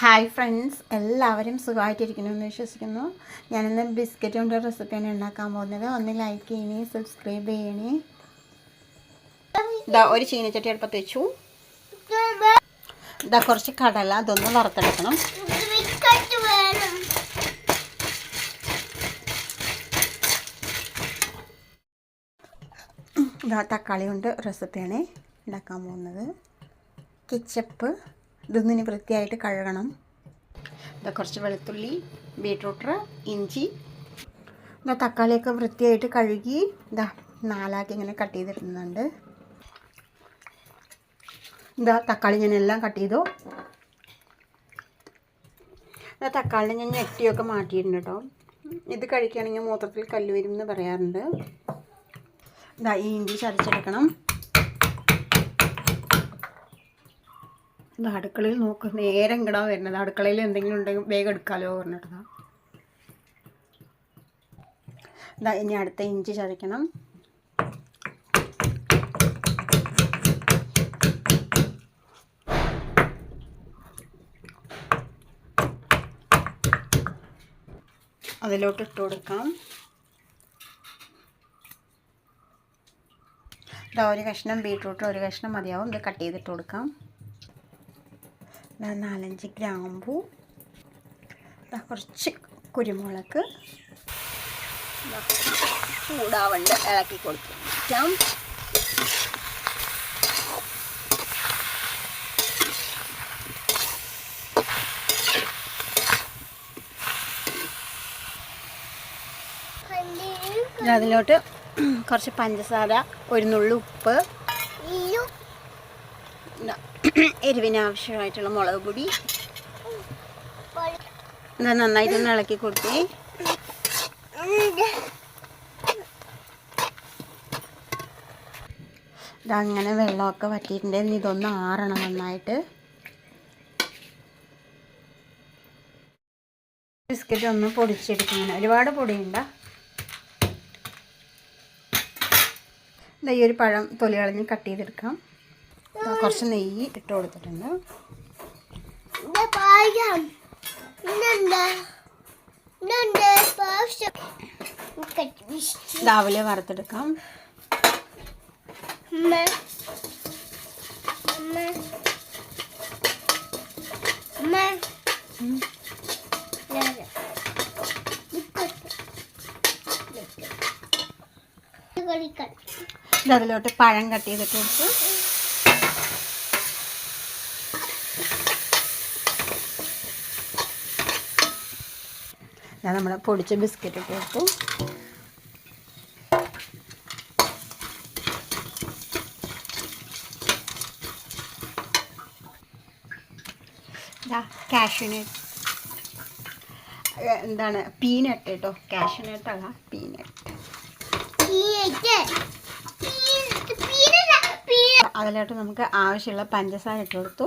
Hi friends എല്ലാവരും സുഖമായിട്ടിരിക്കണമെന്ന് വിശ്വസിക്കുന്നു. ഞാനിന്ന് ബിസ്ക്കറ്റ് കൊണ്ട് റെസിപ്പിയാണ് ഉണ്ടാക്കാൻ പോകുന്നത്. ഒന്ന് ലൈക്ക് ചെയ്യണേ സബ്സ്ക്രൈബ് ചെയ്യണേ. ഇതാ ഒരു ചീനച്ചട്ടി അടുപ്പത്ത് വെച്ചു. ഇതാ കുറച്ച് കടല അതൊന്ന് വറുത്തെടുക്കണം. ഇതാ തക്കാളി കൊണ്ട് റെസിപ്പിയാണ് ഉണ്ടാക്കാൻ പോകുന്നത്. കിച്ചപ്പ് ഇതൊന്നും ഇനി വൃത്തിയായിട്ട് കഴുകണം. ഇതാ കുറച്ച് വെളുത്തുള്ളി ബീട്രൂട്ട് ഇഞ്ചി. ഇതാ തക്കാളിയൊക്കെ വൃത്തിയായിട്ട് കഴുകി ഇതാ നാലാക്കി ഇങ്ങനെ കട്ട് ചെയ്തിടുന്നുണ്ട്. ഇതാ തക്കാളി ഞാൻ എല്ലാം കട്ട് ചെയ്തു. ഇതാ തക്കാളി ഞാൻ ഞെട്ടിയൊക്കെ മാറ്റിയിട്ടുണ്ട് കേട്ടോ. ഇത് കഴിക്കുകയാണെങ്കിൽ മൂത്രത്തിൽ കല്ല് വരും എന്ന് പറയാറുണ്ട്. ഇതാ ഈ ഇഞ്ചി ചതച്ചെടുക്കണം. അടുക്കളയിൽ നോക്ക് നേരം ഇങ്ങടാ വരുന്നത്? അടുക്കളയിൽ എന്തെങ്കിലും ഉണ്ടെങ്കിൽ വേഗം എടുക്കാമല്ലോ പറഞ്ഞിട്ടാ ഇതാ ഇനി അടുത്ത ഇഞ്ചി ചതയ്ക്കണം. അതിലോട്ട് ഇട്ട് കൊടുക്കാം. ഇതാ ഒരു കഷ്ണം ബീട്രൂട്ട് ഒരു കഷ്ണം മതിയാവും. ഇത് കട്ട് ചെയ്തിട്ട് കൊടുക്കാം. ഇതാ നാലഞ്ച് ഗ്രാമ്പു കുറച്ച് കുരുമുളക്. ചൂടാവണ്ട് ഇളക്കി കൊടുക്കാം. അതിലോട്ട് കുറച്ച് പഞ്ചസാര ഒരു നുള്ളു ഉപ്പ് എരിവിന് ആവശ്യമായിട്ടുള്ള മുളക് പൊടി. എന്താ നന്നായിട്ടൊന്ന് ഇളക്കി കൊടുത്തേ. ഇതങ്ങനെ വെള്ളമൊക്കെ വറ്റിയിട്ടുണ്ടെങ്കിൽ ഇതൊന്ന് ആറണം നന്നായിട്ട്. ബിസ്ക്കറ്റ് ഒന്ന് പൊടിച്ചെടുക്കണം ഒരുപാട് പൊടിയുണ്ട? ഈ ഒരു പഴം തൊലി കളഞ്ഞ് കട്ട് ചെയ്തെടുക്കാം. കുറച്ച് നെയ്യ് ഇട്ട് കൊടുത്തിട്ടുണ്ട്. രാവിലെ വറുത്തെടുക്കാം. ഇത് അതിലോട്ട് പഴം കട്ട് ചെയ്തിട്ട് കൊടുത്തു. ഞാൻ നമ്മുടെ പൊടിച്ച ബിസ്ക്കറ്റ് ഇട്ട്. കൊടുത്തു കാഷ്യൂനട്ട്. എന്താണ്? പീനട്ട് കേട്ടോ. കാഷ്യൂനട്ട് അല്ല പീനട്ട്. അതിലോട്ട് നമുക്ക് ആവശ്യമുള്ള പഞ്ചസാര ഇട്ട് കൊടുത്തു.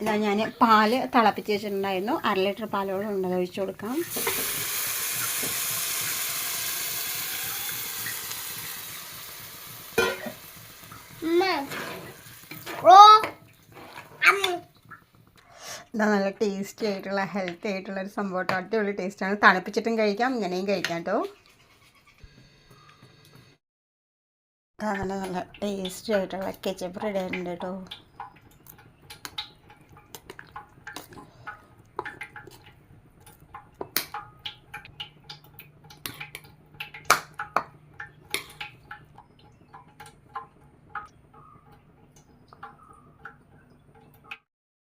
ഇതാ ഞാൻ പാൽ തിളപ്പിച്ച് വെച്ചിട്ടുണ്ടായിരുന്നു. അര ലിറ്റർ പാലോളം ഉണ്ട് ഒഴിച്ചു കൊടുക്കാം. ഇതാ നല്ല ടേസ്റ്റി ആയിട്ടുള്ള ഹെൽത്തി ആയിട്ടുള്ള ഒരു സംഭവം അടിപൊളി ടേസ്റ്റാണ് തണുപ്പിച്ചിട്ടും കഴിക്കാം ഇങ്ങനെയും കഴിക്കാം കേട്ടോ. നല്ല നല്ല ടേസ്റ്റി ആയിട്ടുള്ള കെച്ചപ്പ് റെഡി ആയിട്ടുണ്ട് കേട്ടോ